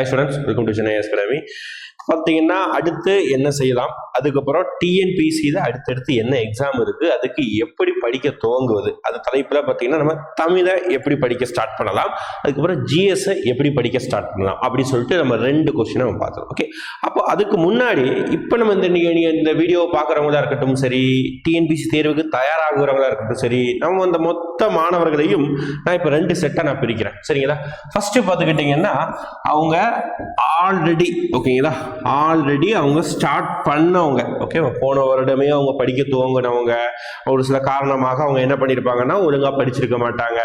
Hi students welcome to Chennai academy பார்த்தீங்கன்னா அடுத்து என்ன செய்யலாம்? அதுக்கப்புறம் டிஎன்பிசியில் அடுத்தடுத்து என்ன எக்ஸாம் இருக்குது அதுக்கு எப்படி படிக்க துவங்குவது? அது தலைப்பில் பார்த்தீங்கன்னா நம்ம தமிழை எப்படி படிக்க ஸ்டார்ட் பண்ணலாம்? அதுக்கப்புறம் ஜிஎஸ்ஸை எப்படி படிக்க ஸ்டார்ட் பண்ணலாம்? அப்படின்னு சொல்லிட்டு நம்ம ரெண்டு கொஸ்டினை நம்ம பார்த்தோம் ஓகே அப்போ அதுக்கு முன்னாடி இப்போ நம்ம இந்த நீங்கள் நீங்கள் இந்த வீடியோ பார்க்குறவங்களா இருக்கட்டும் சரி டிஎன்பிசி தேர்வுக்கு தயாராகிறவங்களா இருக்கட்டும் சரி நம்ம அந்த மொத்த மாணவர்களையும் நான் இப்போ ரெண்டு செட்டாக நான் பிரிக்கிறேன். சரிங்களா? ஃபர்ஸ்ட்டு பார்த்துக்கிட்டிங்கன்னா அவங்க ஆல்ரெடி ஓகேங்களா ஆல்ரெடி அவங்க ஸ்டார்ட் பண்ணவங்க. ஓகேவா போன வருடமே அவங்க படிக்க துவங்கினவங்க. ஒரு சில காரணமாக அவங்க என்ன பண்ணியிருப்பாங்கன்னா ஒழுங்காக படிச்சிருக்க மாட்டாங்க.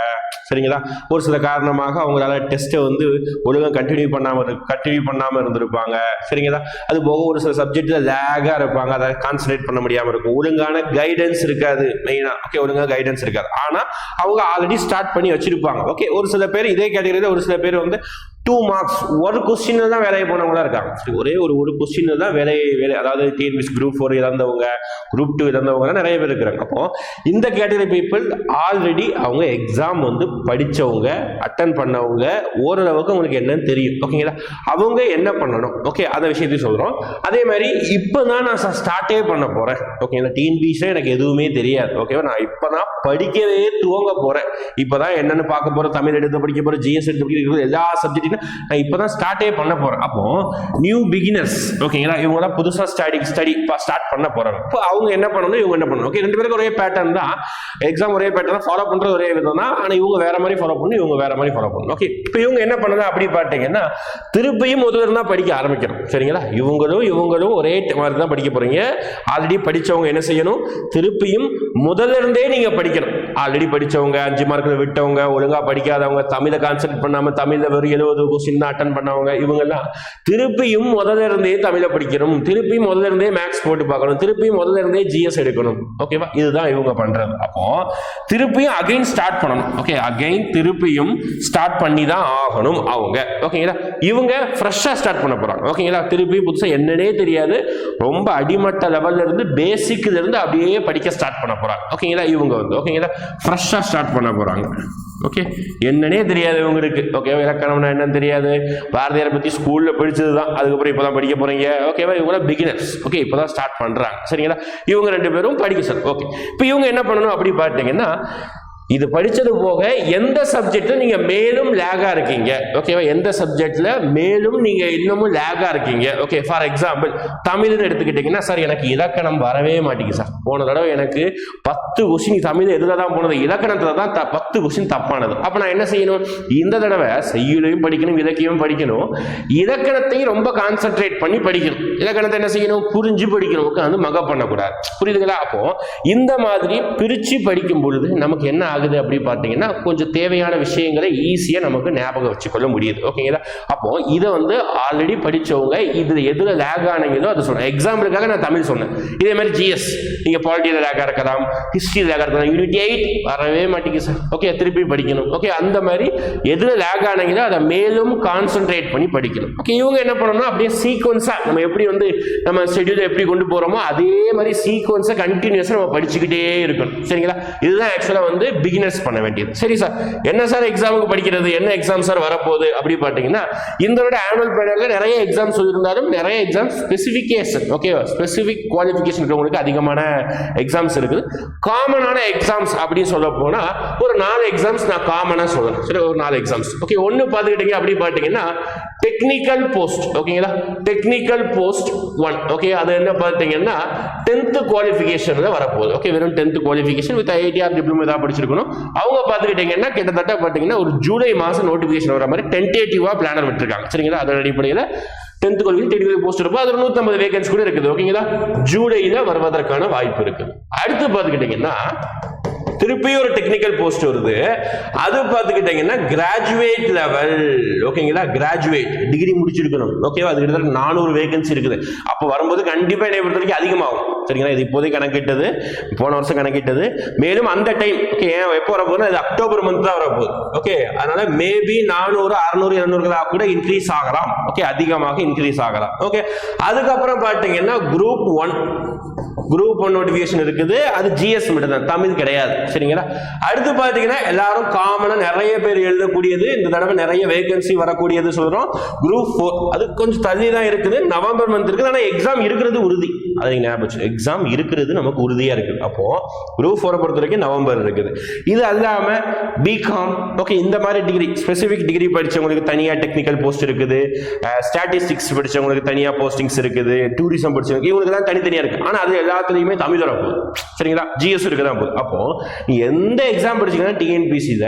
சரிங்களா? ஒரு சில காரணமாக அவங்களால டெஸ்ட்டை வந்து ஒழுங்காக கண்டினியூ பண்ணாமல் கண்டினியூ பண்ணாமல் இருந்திருப்பாங்க. சரிங்களா? அது போக ஒரு சில சப்ஜெக்டில் லேகாக இருப்பாங்க. அதை கான்சன்ட்ரேட் பண்ண முடியாமல் இருக்கும். ஒழுங்கான கைடன்ஸ் இருக்காது. மெயினாக ஓகே ஒழுங்காக கைடன்ஸ் இருக்காது. ஆனால் அவங்க ஆல்ரெடி ஸ்டார்ட் பண்ணி வச்சிருப்பாங்க. ஓகே ஒரு சில பேர் இதே கேட்டகரியில் ஒரு சில பேர் வந்து டூ மார்க்ஸ் ஒரு கொஸ்டினில் தான் வேலையை போனவங்களா இருக்காங்க. சரி, ஒரே ஒரு ஒரு கொஸ்டினில் தான் வேலையை வேலை அதாவது டிஎன்பிஎஸ் குரூப் ஃபோர் இழந்தவங்க குரூப் டூ இழந்தவங்க தான் நிறைய பேர் இருக்கிறாங்க. அப்போ இந்த கேட்டகரி பீப்புள் ஆல்ரெடி அவங்க எக்ஸாம் வந்து படித்தவங்க அட்டன் பண்ணவங்க ஓரளவுக்கு அவங்களுக்கு என்னன்னு தெரியும். ஓகேங்களா அவங்க என்ன பண்ணணும்? ஓகே அந்த விஷயத்தையும் சொல்கிறோம் அதே மாதிரி இப்போ தான் நான் ஸ்டார்ட்டே பண்ண போகிறேன் ஓகேங்களா டிஎன்பிஎஸ்ல எனக்கு எதுவுமே தெரியாது. ஓகேவா நான் இப்போ தான் படிக்கவே துவங்க போகிறேன் இப்போ தான் என்னென்னு பார்க்க போகிறேன் தமிழ் எடுத்து படிக்க போகிறேன் ஜிஎஸ் எடுத்து படிக்க எல்லா சப்ஜெக்ட்டும் நான் இப்போ தான் ஸ்டார்ட்டே பண்ண போகிறேன் அப்போ நியூ பிகினர்ஸ் ஓகேங்களா இவங்க தான் புதுசாக ஸ்டடி ஸ்டடி ஸ்டார்ட் பண்ண போகிறாங்க இப்போ அவங்க என்ன பண்ணணும்? இவங்க என்ன பண்ணணும்? ஓகே ரெண்டு பேருக்கு ஒரே பேட்டர்ன் தான். எக்ஸாம் ஒரே பேட்டர்ன் ஃபாலோ பண்ணுறது ஒரே விதம் தான் ஆனால் இவங்க வேற மாதிரி ஃபாலோ பண்ணணும் இவங்க வேற மாதிரி ஃபாலோ பண்ணணும். ஓகே இப்போ இவங்க என்ன பண்ணுது? அப்படி பார்த்தீங்கன்னா திருப்பியும் முதல்ல இருந்தா படிக்க ஆரம்பிக்கணும். சரிங்களா? இவங்களும் இவங்களும் ஒரே மாதிரி தான் படிக்க போகிறீங்க ஆல்ரெடி படிச்சவங்க என்ன செய்யணும்? திருப்பியும் முதல்ல இருந்தே படிக்கணும். ஆல்ரெடி படிச்சவங்க அஞ்சு மார்க்கில் விட்டவங்க ஒழுங்காக படிக்காதவங்க தமிழை கான்சென்ட்ரேட் பண்ணாமல் தமிழில் வெறும் எழுபது கொஸ்டின் தான் அட்டன் பண்ணவங்க இவங்கெல்லாம் திருப்பியும் முதல்ல இருந்தே தமிழை படிக்கணும். திருப்பியும் முதல்ல இருந்தே மேக்ஸ் போட்டு பார்க்கணும். திருப்பியும் முதல்ல இருந்தே ஜிஎஸ் எடுக்கணும். ஓகேவா இதுதான் இவங்க பண்ணுறது அப்போ திருப்பியும் அகைன் ஸ்டார்ட் பண்ணணும். ஓகே அகைன் திருப்பியும் ஸ்டார்ட் பண்ணி தான் ஆகணும் அவங்க. ஓகேங்களா இவங்க ஃப்ரெஷ்ஷாக ஸ்டார்ட் பண்ண போகிறாங்க ஓகேங்களா திருப்பி புதுசாக என்னன்னே தெரியாது. ரொம்ப அடிமட்ட லெவல்ல இருந்து பேசிக்ல இருந்து அப்படியே படிக்க ஸ்டார்ட் பண்ண போறாங்க. ஓகேங்களா இவங்க வந்து ஓகேங்களா ஃப்ரெஷ்ஷாக ஸ்டார்ட் பண்ண போறாங்க. ஓகே என்னன்னே தெரியாது இவங்களுக்கு. ஓகே இலக்கணம்னா என்னன்னு தெரியாது. பாரதியாரை பத்தி ஸ்கூல்ல படிச்சது தான் அதுக்கப்புறம் இப்பதான் படிக்க போறீங்க. ஓகேவா இவங்க பிகினர்ஸ் ஓகே இப்போதான் ஸ்டார்ட் பண்றாங்க. சரிங்களா? இவங்க ரெண்டு பேரும் படிக்க சார் ஓகே இப்போ இவங்க என்ன பண்ணணும்? அப்படி பார்த்தீங்கன்னா இது படித்தது போக எந்த சப்ஜெக்டில் நீங்கள் மேலும் லேகாக இருக்கீங்க? ஓகேவா எந்த சப்ஜெக்டில் மேலும் நீங்கள் இன்னமும் லேகாக இருக்கீங்க? ஓகே ஃபார் எக்ஸாம்பிள் தமிழ்னு எடுத்துக்கிட்டிங்கன்னா சார் எனக்கு இலக்கணம் வரவே மாட்டேங்குது சார் போன தடவை எனக்கு பத்து கொஷின் தமிழ் எதுல தான் போனது? இலக்கணத்தில் தான் த- பத்து கொஷின் தப்பானது. அப்போ நான் என்ன செய்யணும்? இந்த தடவை செய்யுளையும் படிக்கணும் இலக்கியமும் படிக்கணும். இலக்கணத்தையும் ரொம்ப கான்சென்ட்ரேட் பண்ணி படிக்கணும். இலக்கணத்தை என்ன செய்யணும்? புரிஞ்சு படிக்கணும். உட்காந்து மக பண்ணக்கூடாது. புரியுதுங்களா? அப்போது இந்த மாதிரி பிரித்து படிக்கும் பொழுது நமக்கு என்ன ஆகுது அப்படின்னு பார்த்தீங்கன்னா கொஞ்சம் தேவையான விஷயங்களை ஈஸியாக நமக்கு ஞாபகம் வச்சுக்கொள்ள முடியுது. ஓகேங்களா அப்போ இதை வந்து ஆல்ரெடி படித்தவங்க இது எதில் லேக் ஆனீங்களோ அதை சொன்னேன் எக்ஸாம்பிளுக்காக நான் தமிழ் சொன்னேன். இதே மாதிரி ஜிஎஸ் நீங்கள் பாலிட்டியில் லேக்காக இருக்கலாம் ஹிஸ்ட்ரியில் லேக் இருக்கலாம் யூனிட் எயிட் வரவே மாட்டேங்குது சார் ஓகே திருப்பி படிக்கணும். ஓகே அந்த மாதிரி எதில் லேக் ஆனீங்களோ அதை மேலும் கான்சென்ட்ரேட் பண்ணி படிக்கணும். ஓகே இவங்க என்ன பண்ணணும்னா அப்படியே சீக்வன்ஸாக நம்ம எப்படி வந்து நம்ம ஷெட்யூல் எப்படி கொண்டு போகிறோமோ அதே மாதிரி சீக்வன்ஸை கண்டினியூஸாக நம்ம படிச்சுக்கிட்டே இருக்கணும். சரிங்களா? இதுதான் ஆக்சுவலாக வந்து பிகினர்ஸ் பண்ண வேண்டியது. சரி சார் என்ன சார் எக்ஸாமுக்கு படிக்கிறது? என்ன எக்ஸாம் சார் வரப்போகுது? அப்படி பார்த்தீங்கன்னா இந்தோட ஆனுவல் பிளானர்ல நிறைய எக்ஸாம் சொல்லியிருந்தாலும் நிறைய எக்ஸாம் ஸ்பெசிஃபிகேஷன் ஓகேவா ஸ்பெசிஃபிக் குவாலிஃபிகேஷன் இருக்கிறவங்களுக்கு அதிகமான எக்ஸாம்ஸ் இருக்குது. காமனான எக்ஸாம்ஸ் அப்படின்னு சொல்ல போனால் ஒரு நாலு எக்ஸாம்ஸ் நான் காமனாக சொல்றேன். சரி ஒரு நாலு எக்ஸாம்ஸ் ஓகே ஒன்னு பார்த்துக்கிட்டீங்க அப்படி பார்த்தீங்கன்னா டெக்னிக்கல் போஸ்ட் ஓகேங்களா டெக்னிக்கல் போஸ்ட் ஒன் ஓகே அது என்ன பார்த்தீங்கன்னா டென்த்து குவாலிஃபிகேஷனில் வரப்போகுது. ஓகே வெறும் tenth qualification with ITI diploma தான் படிச்சிருக்கணும். அவங்க பார்த்துக்கிட்டீங்கன்னா கிட்டத்தட்ட பார்த்தீங்கன்னா ஒரு ஜூலை மாதம் நோட்டிஃபிகேஷன் வர மாதிரி டென்டேட்டிவாக பிளானர் விட்டுருக்காங்க. சரிங்களா? அதோட அடிப்படையில் டென்த் குவாலிஃபிகேஷன் டெக்னிக்கல் போஸ்ட் இருக்கும் அது நூற்றம்பது வேகன்ஸ் கூட இருக்குது. ஓகேங்களா? ஜூலையில் வருவதற்கான வாய்ப்பு இருக்குது. அடுத்து பார்த்துக்கிட்டிங்கன்னா திருப்பியும் ஒரு டெக்னிக்கல் போஸ்ட் வருது. அது பார்த்துக்கிட்டீங்கன்னா கிராஜுவேட் லெவல் ஓகேங்களா? கிராஜுவேட் டிகிரி முடிச்சிருக்கணும். ஓகேவா? அது கிட்டத்தட்ட நானூறு வேகன்சி இருக்குது. அப்போ வரும்போது கண்டிப்பாக என்னை பொறுத்த வரைக்கும் அதிகமாகும். சரிங்களா? இது இப்போதைக்கு கணக்கிட்டது. போன வருஷம் கணக்கிட்டது. மேலும் அந்த டைம் ஓகே ஏன் எப்போ வரப்போகுதுன்னா இது அக்டோபர் மந்த் தான் வரப்போகுது. ஓகே அதனால மேபி நானூறு அறுநூறு இருநூறுகளாக கூட இன்க்ரீஸ் ஆகலாம். ஓகே அதிகமாக இன்க்ரீஸ் ஆகலாம். ஓகே அதுக்கப்புறம் பார்த்தீங்கன்னா group one group one notification இருக்குது. அது ஜிஎஸ் மட்டும் தான் தமிழ் கிடையாது. சரிங்களா? அடுத்து பார்த்தீங்கன்னா எல்லாரும் காமனாக நிறைய பேர் எழுதக்கூடியது. இந்த தடவை நிறைய வேகன்சி வரக்கூடியது சொல்கிறோம் குரூப் ஃபோர் அது கொஞ்சம் தள்ளி தான் இருக்குது. நவம்பர் மந்த் இருக்குது. ஆனால் எக்ஸாம் இருக்கிறது உறுதி. அதை நீங்க ஞாபகம் எக்ஸாம் இருக்கிறது நமக்கு உறுதியாக இருக்குது. அப்போது குரூப் ஃபோரை பொறுத்த வரைக்கும் நவம்பர் இருக்குது. இது அல்லாமல் பிகாம் ஓகே இந்த மாதிரி டிகிரி ஸ்பெசிஃபிக் டிகிரி படித்தவங்களுக்கு தனியாக டெக்னிக்கல் போஸ்ட் இருக்குது. ஸ்டாட்டிஸ்டிக்ஸ் படித்தவங்களுக்கு தனியாக போஸ்டிங்ஸ் இருக்குது. டூரிசம் படிச்சவங்க இவங்களுக்கு தான் தனித்தனியாக இருக்குது ஆனால் அது எல்லாத்துலேயுமே தமிழ் வரப்போகுது சரிங்களா? ஜிஎஸ் இருக்க தான் போகுது அப்போ நீ எந்த எக்ஸாம் படிச்சீங்கன்னா டிஎன்பிசியில்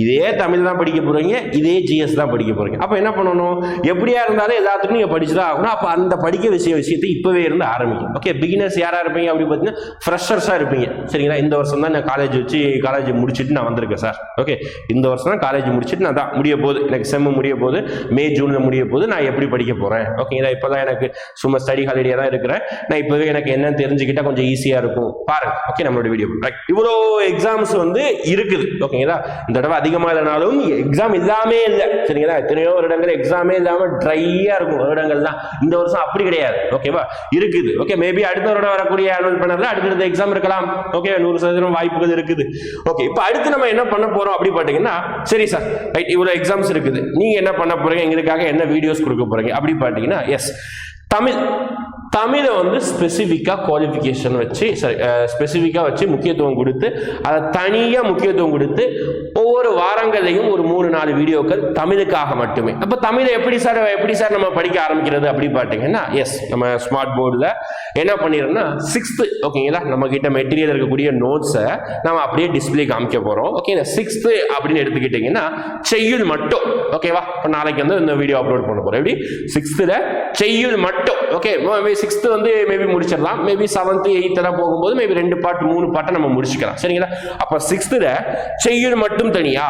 இதே தமிழ் தான் படிக்க போறீங்க இதே ஜிஎஸ் தான் படிக்க போறீங்க. அப்போ என்ன பண்ணணும்? எப்படியா இருந்தாலும் எல்லாத்துக்கும் நீங்கள் படிச்சு தான் ஆகணும். அப்போ அந்த படிக்க விஷய விஷயத்தை இப்போவே இருந்து ஆரம்பிக்கும் ஓகே பிகினர்ஸ் யாராக இருப்பீங்க அப்படின்னு பார்த்தீங்கன்னா ஃப்ரெஷர்ஸாக இருப்பீங்க. சரிங்களா? இந்த வருஷம் தான் நான் காலேஜ் வச்சு காலேஜ் முடிச்சுட்டு நான் வந்திருக்கேன் சார் ஓகே இந்த வருஷம் தான் காலேஜ் முடிச்சுட்டு நான் தான் முடிய போகுது. எனக்கு செம்மு முடிய போகுது. மே ஜூனில் முடிய போது நான் எப்படி படிக்க போகிறேன் ஓகேங்களா இப்போ தான் எனக்கு சும்மா ஸ்டடி ஹாலிடே தான் இருக்கிறேன். நான் இப்போவே எனக்கு என்னன்னு தெரிஞ்சுக்கிட்டா கொஞ்சம் ஈஸியாக இருக்கும். பாருங்க. ஓகே நம்மளோட வீடியோ ரைட் இவ்வளோ எக்ஸாம்ஸ் வந்து இருக்குது. ஓகேங்களா இந்த தடவை அதிகமாக இல்லைனாலும் எக்ஸாம் இல்லாமே இல்லை. சரிங்களா? எத்தனையோ வருடங்கள் எக்ஸாமே இல்லாமல் ட்ரையாக இருக்கும். வருடங்கள் தான். இந்த வருஷம் அப்படி கிடையாது. ஓகேவா இருக்குது. ஓகே மேபி அடுத்த வருடம் வரக்கூடிய ஆனுவல் பண்ணல அடுத்தடுத்த எக்ஸாம் இருக்கலாம். ஓகே நூறு சதவீதம் வாய்ப்புகள் இருக்குது. ஓகே இப்போ அடுத்து நம்ம என்ன பண்ண போகிறோம் அப்படி பார்த்தீங்கன்னா சரி சார் ரைட் இவ்வளோ எக்ஸாம்ஸ் இருக்குது. நீங்கள் என்ன பண்ண போறீங்க? எங்களுக்காக என்ன வீடியோஸ் கொடுக்க போகிறீங்க அப்படி பார்த்தீங்கன்னா எஸ் தமிழ். தமிழை வந்து ஸ்பெசிஃபிக்காக குவாலிஃபிகேஷன் வச்சு சாரி ஸ்பெசிஃபிக்காக வச்சு முக்கியத்துவம் கொடுத்து அதை தனியாக முக்கியத்துவம் கொடுத்து ஒவ்வொரு வாரங்களையும் ஒரு மூணு நாலு வீடியோக்கள் தமிழுக்காக மட்டுமே. அப்போ தமிழை எப்படி சார் எப்படி சார் நம்ம படிக்க ஆரம்பிக்கிறது அப்படி பார்த்தீங்கன்னா எஸ் நம்ம ஸ்மார்ட் போர்டில் என்ன பண்ணிடுறோம்னா சிக்ஸ்த்து ஓகேங்களா நம்ம கிட்ட மெட்டீரியல் இருக்கக்கூடிய நோட்ஸை நம்ம அப்படியே டிஸ்பிளே காமிக்க போகிறோம் ஓகேங்களா சிக்ஸ்த்து அப்படின்னு எடுத்துக்கிட்டிங்கன்னா செய்யுள் மட்டும். ஓகேவா இப்போ நாளைக்கு வந்து இந்த வீடியோ அப்லோட் பண்ண போகிறோம் எப்படி? சிக்ஸ்த்தில் செய்யுள் மட்டும். ஓகே சிக்ஸ்த்து வந்து மேபி முடிச்சிடலாம். மேபி செவன்த்து எயித்தெல்லாம் போகும்போது மேபி ரெண்டு பாட்டு மூணு பாட்டை நம்ம முடிச்சுக்கலாம். சரிங்களா? அப்போ சிக்ஸ்த்தில் செய்யுள் மட்டும் தனியா?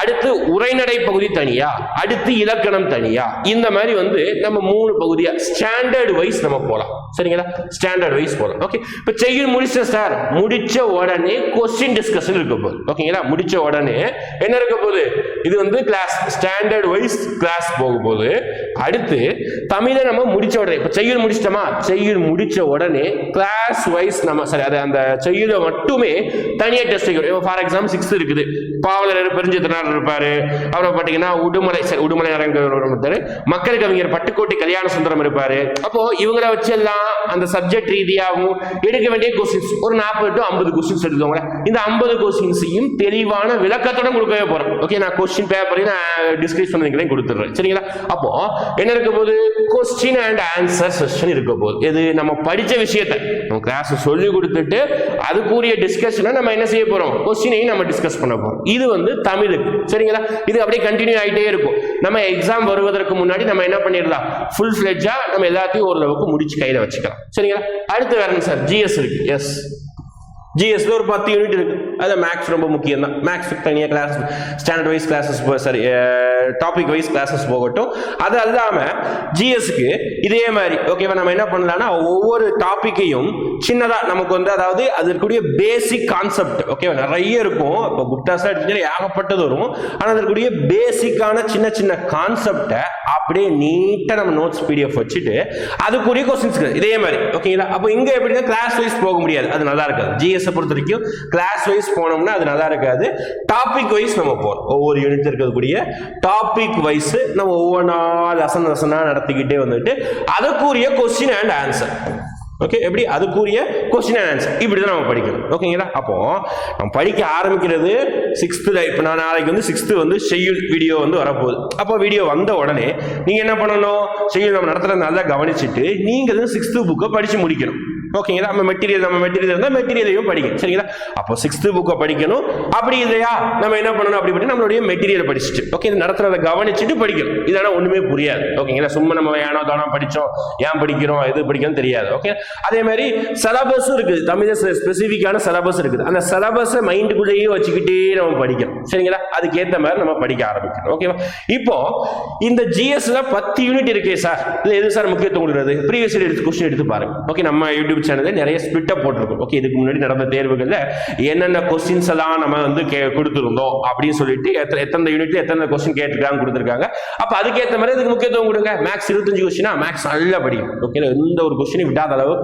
அடுத்து உரைநடை பகுதி தனியா? அடுத்து இலக்கணம் தனியா? இந்த மாதிரி வந்து நம்ம மூணு பகுதியா ஸ்டாண்டர்ட் வைஸ் நம்ம போகலாம் சரிங்களா? ஸ்டாண்டர்ட் வைஸ் போகலாம் ஓகே இப்போ செய்யுள் முடிச்ச சார் முடிச்ச உடனே கொஸ்டின் டிஸ்கஷன் இருக்க போகுது. ஓகேங்களா முடிச்ச உடனே என்ன இருக்க போகுது? இது வந்து கிளாஸ் ஸ்டாண்டர்ட் வைஸ் கிளாஸ் போக அடுத்து தமிழை நம்ம முடிச்ச உடனே இப்போ செய்யுள் முடிச்சிட்டோமா? செய்யுள் முடிச்ச உடனே கிளாஸ் வைஸ் நம்ம சரி அது அந்த செய்யுளை மட்டுமே தனியாக டெஸ்ட் வைக்கணும் ஃபார் எக்ஸாம்பிள் சிக்ஸ்த் இருக்குது. பாவலர் பெருஞ்சித்தனார் இருப்பாரு அப்புறம் பார்த்தீங்கன்னா உடுமலை சரி உடுமலை இருப்பாரு மக்கள் கவிஞர் பட்டுக்கோட்டை கல்யாண சுந்தரம் இருப்பாரு. அப்போ இவங்கள வச்சு எல்லாம் அந்த சப்ஜெக்ட் ரீதியாகவும் எடுக்க வேண்டிய கொஸ்டின்ஸ் ஒரு நாற்பது டு ஐம்பது கொஸ்டின்ஸ் எடுத்துக்கோங்க இந்த ஐம்பது கொஸ்டின்ஸையும் தெளிவான விளக்கத்துடன் கொடுக்கவே போகிறேன் ஓகே நான் கொஸ்டின் பேப்பரையும் நான் டிஸ்கஸ் பண்ணிக்கிறேன் கொடுத்துட்றேன். சரிங்களா? அப்போ என்ன இருக்க போது கொஸ்டின் அண்ட் ஆன்சர் செஷன் இருக்க போகுது. இது நம்ம படித்த விஷயத்தை. நம்ம கிளாஸ் சொல்லி கொடுத்துட்டு அதுக்குரிய டிஸ்கஷனை நம்ம என்ன செய்ய போகிறோம் கொஸ்டினையும் நம்ம டிஸ்கஸ் பண்ண போகிறோம் இது வந்து தமிழுக்கு சரிங்களா? இது அப்படியே கண்டினியூ ஆகிட்டே இருக்கும். நம்ம எக்ஸாம் வருவதற்கு முன்னாடி நம்ம என்ன பண்ணிடலாம்? ஃபுல் ஃபிளெஜ்ஜா நம்ம எல்லாத்தையும் ஓரளவுக்கு முடிச்சு கையில வச்சுக்கலாம். சரிங்களா? அடுத்து வேறங்க சார். ஜிஎஸ் இருக்கு. எஸ் ஜிஎஸ்ல ஒரு பத்து யூனிட் இருக்கு. அது மேக்ஸ் ரொம்ப முக்கியம் தான் மேக்ஸ் தனியாக class standard wise classes sorry topic wise classes போகட்டும். அது அல்லாம ஜிஎஸ்க்கு இதே மாதிரி ஓகேவா நம்ம என்ன பண்ணலாம்னா ஒவ்வொரு டாப்பிக்கையும் சின்னதா நமக்கு வந்து அதாவது அதற்குரிய பேசிக் கான்செப்ட் ஓகேவா நிறைய இருக்கும். இப்போ குப்தாஸ் எடுத்துக்கிட்டா ஏகப்பட்டது வரும். ஆனால் அதற்குரிய பேசிக்கான சின்ன சின்ன கான்செப்டை அப்படியே நீட்டாக நம்ம நோட்ஸ் பிடிஎஃப் வச்சுட்டு அதுக்குரிய கொஸ்டின்ஸ் இதே மாதிரி ஓகேங்களா அப்போ இங்கே எப்படின்னா கிளாஸ் வைஸ் போக முடியாது. அது நல்லா இருக்காது. ஜிஎஸ் பொறுத்த வரைக்கும் கிளாஸ் வைஸ் போனோம்னா அது நல்லா இருக்காது. டாபிக் வைஸ் நம்ம போகிறோம் ஒவ்வொரு யூனிட் இருக்கக்கூடிய டாபிக் வைஸ் நம்ம ஒவ்வொன்றா லெசன் லெசனாக நடத்திக்கிட்டே வந்துட்டு அதுக்குரிய கொஸ்டின் அண்ட் ஆன்சர் ஓகே எப்படி? அதுக்குரிய கொஸ்டின் அண்ட் ஆன்சர் இப்படி தான் நம்ம படிக்கணும். ஓகேங்களா அப்போ நம்ம படிக்க ஆரம்பிக்கிறது சிக்ஸ்த்தில் இப்போ நான் நாளைக்கு வந்து சிக்ஸ்த்து வந்து செய்யுள் வீடியோ வந்து வரப்போகுது. அப்போ வீடியோ வந்த உடனே நீங்கள் என்ன பண்ணணும்? ஷெய்யூல் நம்ம நடத்துறது நல்லா கவனிச்சுட்டு நீங்கள் சிக்ஸ்த்து புக்கை படித்து முடிக்கணும். ஓகேங்களா நம்ம மெட்டீரியல் நம்ம மெட்டீரியல் இருந்தால் மெட்டீரியலையும் படிக்கணும் சரிங்களா? அப்போ சிக்ஸ்த்து புக்கை படிக்கணும். அப்படி இல்லையா? நம்ம என்ன பண்ணணும்? அப்படி பண்ணி நம்மளுடைய மெட்டீரியல் படிச்சுட்டு. ஓகே இது நடத்துறதை கவனிச்சுட்டு படிக்கணும். இதெல்லாம் ஒன்றுமே புரியாது. ஓகேங்களா சும்மா நம்ம ஏனோ தானோ படித்தோம் ஏன் படிக்கிறோம்? எது படிக்கணும் தெரியாது. ஓகே அதே மாதிரி சிலபஸும் இருக்குது தமிழ் ஸ்பெசிஃபிக்கான சிலபஸ் இருக்குது. அந்த சிலபஸை மைண்டுக்குள்ளேயே வச்சுக்கிட்டே நம்ம படிக்கணும். சரிங்களா? அதுக்கேற்ற மாதிரி நம்ம படிக்க ஆரம்பிக்கணும். ஓகேவா இப்போ இந்த ஜிஎஸ்ல பத்து யூனிட் இருக்கே சார் இது எது சார் முக்கியத்துவம் கொடுக்குறது? ப்ரீவியஸ் எடுத்து கொஸ்டின் எடுத்து பாருங்க. ஓகே நம்ம யூடியூப் யூடியூப் சேனல்ல நிறைய ஸ்பிட்டை போட்டிருக்கோம். ஓகே இதுக்கு முன்னாடி நடந்த தேர்வுகளில் என்னென்ன கொஸ்டின்ஸ் எல்லாம் நம்ம வந்து கே கொடுத்துருந்தோம் அப்படின்னு சொல்லிட்டு எத்தனை எத்தனை யூனிட்ல எத்தனை கொஸ்டின் கேட்டுருக்காங்க கொடுத்துருக்காங்க. அப்போ அதுக்கேற்ற மாதிரி இதுக்கு முக்கியத்துவம் கொடுங்க. மேக்ஸ் இருபத்தஞ்சு கொஸ்டினா மேக்ஸ் நல்லா படிக்கும் ஓகே எந்த ஒரு கொஸ்டினும் விடாத அளவு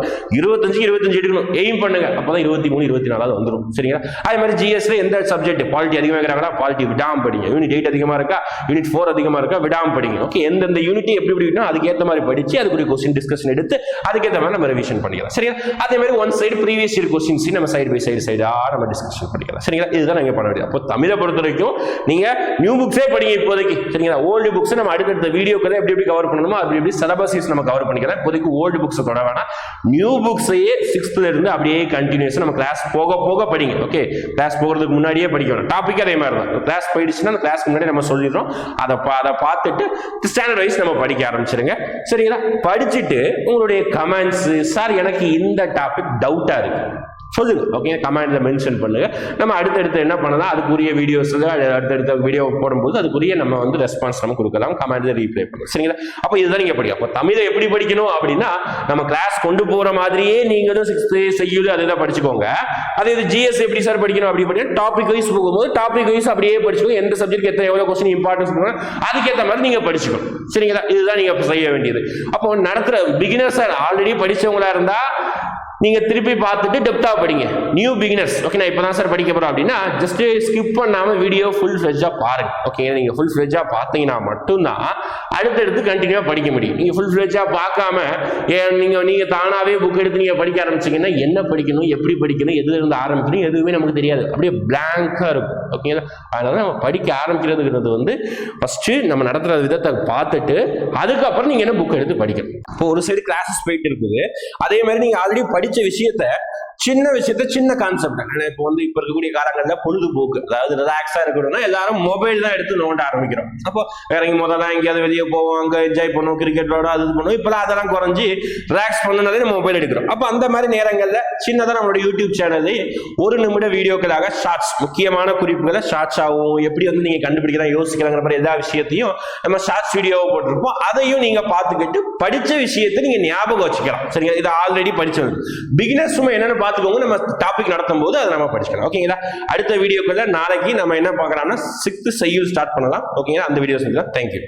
இருபத்தஞ்சு இருபத்தஞ்சு எடுக்கணும். எய்ம் பண்ணுங்க. அப்போ தான் இருபத்தி மூணு இருபத்தி நாலாவது வந்துடும் சரிங்களா? அதே மாதிரி ஜிஎஸ்ல எந்த சப்ஜெக்ட் பாலிட்டி அதிகமாக இருக்கிறாங்க பாலிட்டி விடாம படிங்க. யூனிட் எயிட் அதிகமாக இருக்கா? யூனிட் ஃபோர் அதிகமாக இருக்கா? விடாம படிங்க. ஓகே எந்தெந்த யூனிட் எப்படி படிக்கணும் அதுக்கேற்ற மாதிரி படிச்சு அதுக்குரிய கொஸ்டின் டிஸ்கஷன் எடுத்து அதுக்கேற்ற மாதிரி நம்ம ரிவிஷன் பண்ணிக்கலாம். சரி சரியா அதே மாதிரி one side previous year questions நம்ம சைடு பை சைடு சைடா நம்ம டிஸ்கஷன் பண்ணிக்கலாம். சரிங்களா? இதுதான் நீங்க பண்ண வேண்டியது. அப்போ தமிழை பொறுத்த வரைக்கும் நீங்க நியூ புக்ஸே படிங்க இப்போதைக்கு. சரிங்களா? ஓல்டு புக்ஸ் நம்ம அடுத்தடுத்த வீடியோக்களை எப்படி எப்படி கவர் பண்ணணுமோ அப்படி எப்படி சிலபஸஸ் நம்ம கவர் பண்ணிக்கலாம். இப்போதைக்கு ஓல்டு புக்ஸ் தொட வேணாம். நியூ புக்ஸையே சிக்ஸ்த்ல இருந்து அப்படியே கண்டினியூஸ் நம்ம கிளாஸ் போக போக படிங்க. ஓகே கிளாஸ் போகிறதுக்கு முன்னாடியே படிக்கணும் டாபிக் அதே மாதிரி தான். கிளாஸ் போயிடுச்சுன்னா அந்த கிளாஸ் முன்னாடி நம்ம சொல்லிடுறோம். அதை அதை பார்த்துட்டு ஸ்டாண்டர்ட் வைஸ் நம்ம படிக்க ஆரம்பிச்சிருங்க. சரிங்களா? படிச்சுட்டு உங்களுடைய கமெண்ட்ஸ் சார் எனக்கு இந்த டாபிக் டவுட்டா இருக்கு. சொல்லுங்க ஓகே கமெண்ட்ல மென்ஷன் பண்ணுங்க. நம்ம அடுத்தடுத்து என்ன பண்ணலாம்? அதுக்குரிய வீடியோஸ் அடுத்தடுத்த வீடியோ போடும்போது அதுக்குரிய நம்ம வந்து ரெஸ்பான்ஸ் நம்ம கொடுக்கலாம். கமெண்ட்ல ரீப்ளை பண்ணலாம் சரிங்களா? அப்போ இதுதான் நீங்க படிக்கும் அப்போ தமிழை எப்படி படிக்கணும் அப்படின்னா நம்ம கிளாஸ் கொண்டு போற மாதிரியே நீங்களும் சிக்ஸ்த் செய்யுது அதை தான் படிச்சுக்கோங்க. அதே இது ஜிஎஸ் எப்படி சார் படிக்கணும் அப்படி படிக்கணும்? டாபிக் வைஸ் போகும்போது டாபிக் வைஸ் அப்படியே படிச்சுக்கோங்க. எந்த சப்ஜெக்ட் எத்தனை எவ்வளவு கொஸ்டின் இம்பார்ட்டன்ஸ் அதுக்கேற்ற மாதிரி நீங்க படிச்சுக்கணும். சரிங்களா? இதுதான் நீங்க செய்ய வேண்டியது. அப்போ நடத்துற பிகினர்ஸ் ஆல்ரெடி படிச்சவங்களா இருந்தா நீங்க திருப்பி பார்த்துட்டு டெப்தா படிங்க. நியூ பிகினர்ஸ் ஓகே நான் இப்பதான் சார் படிக்க போறோம் அப்படின்னா ஜஸ்ட் ஸ்கிப் பண்ணாம வீடியோ ஃபுல் ஃபிளெஜ்ஜா பாருங்க. ஓகே நீங்க ஃபுல் ஃபிளெஜ்ஜா பார்த்தீங்கன்னா மட்டும்தான் அடுத்தடுத்து கண்டினியூவா படிக்க முடியும். நீங்க ஃபுல் ஃபிளெஜ்ஜா பார்க்காம ஏன் நீங்க நீங்க தானாவே புக் எடுத்து நீங்க படிக்க ஆரம்பிச்சீங்கன்னா என்ன படிக்கணும் எப்படி படிக்கணும் எதுல இருந்து ஆரம்பிக்கணும் எதுவுமே நமக்கு தெரியாது. அப்படியே பிளாங்கா இருக்கும். ஓகேங்களா அதனால நம்ம படிக்க ஆரம்பிக்கிறதுங்கிறது வந்து ஃபர்ஸ்ட் நம்ம நடத்துற விதத்தை பார்த்துட்டு அதுக்கப்புறம் நீங்க என்ன புக் எடுத்து படிக்கணும். இப்போ ஒரு சைடு கிளாஸஸ் போயிட்டு இருக்குது. அதே மாதிரி நீங்க ஆல்ரெடி படிச்ச விஷயத்த சின்ன விஷயத்த சின்ன கான்செப்ட் இப்போ வந்து இப்போ இருக்கக்கூடிய காலங்கள்ல பொழுதுபோக்கு அதாவது ரிலாக்ஸா இருக்கணும்னா எல்லாரும் மொபைல் தான் எடுத்து நோண்ட ஆரம்பிக்கிறோம். அப்போ இறங்கி முதல்ல எங்கேயாவது வெளியே போவோம் அங்கே என்ஜாய் பண்ணுவோம் கிரிக்கெட் விளாடும் அது பண்ணுவோம். இப்பெல்லாம் அதெல்லாம் குறைஞ்சி ரிலாக்ஸ் பண்ணனாலே நம்ம மொபைல் எடுக்கிறோம். அப்போ அந்த மாதிரி நேரங்களில் சின்னதாக நம்மளோட யூடியூப் சேனல்ல ஒரு நிமிட வீடியோக்களாக ஷார்ட்ஸ் முக்கியமான குறிப்புகளை ஷார்ட்ஸ் ஆகும் எப்படி வந்து நீங்கள் கண்டுபிடிக்கலாம் யோசிக்கலாங்கிற மாதிரி எல்லா விஷயத்தையும் நம்ம ஷார்ட்ஸ் வீடியோவை போட்டிருப்போம். அதையும் நீங்கள் பார்த்துக்கிட்டு படித்த விஷயத்தை நீங்கள் ஞாபகம் வச்சுக்கலாம். சரிங்களா? இது ஆல்ரெடி படித்தது பிகினர்ஸ் சும்மா என்னென்னு பார்த்துக்கோங்க. நம்ம டாபிக் நடத்தும் போது அதை நம்ம படிச்சுக்கலாம். ஓகேங்களா அடுத்த வீடியோக்குள்ள நாளைக்கு நம்ம என்ன பார்க்கலாம்னா சிக்ஸ்த் செய்யுள் ஸ்டார்ட் பண்ணலாம். ஓகேங்களா அந்த வீடியோ செஞ்சலாம் தேங்க்யூ